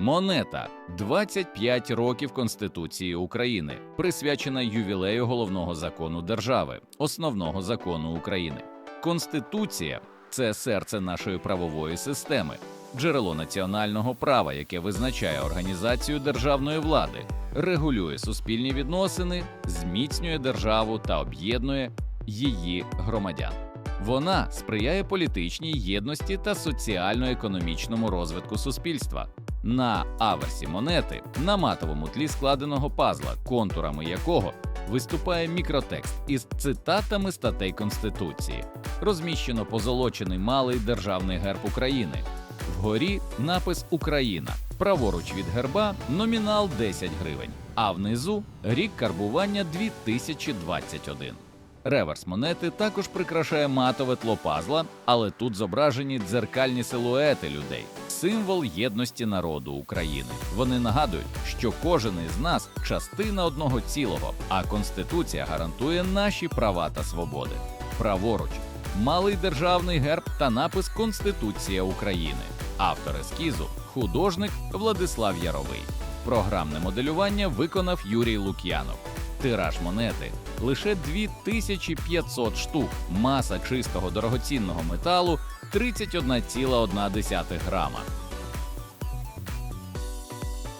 Монета 25 років Конституції України, присвячена ювілею головного закону держави, основного закону України. Конституція це серце нашої правової системи, джерело національного права, яке визначає організацію державної влади, регулює суспільні відносини, зміцнює державу та об'єднує її громадян. Вона сприяє політичній єдності та соціально-економічному розвитку суспільства. На аверсі монети на матовому тлі складеного пазла, контурами якого виступає мікротекст із цитатами статей Конституції. Розміщено позолочений малий державний герб України. Вгорі напис Україна. Праворуч від герба номінал 10 гривень, а внизу рік карбування 2021. Реверс монети також прикрашає матове тло пазла, але тут зображені дзеркальні силуети людей, символ єдності народу України. Вони нагадують, що кожен із нас частина одного цілого, а Конституція гарантує наші права та свободи. Праворуч малий державний герб та напис Конституція України. Автор ескізу художник Владислав Яровий. Програмне моделювання виконав Юрій Лук'янов. Тираж монети лише 2500 штук. Маса чистого дорогоцінного металу 31,1 грама.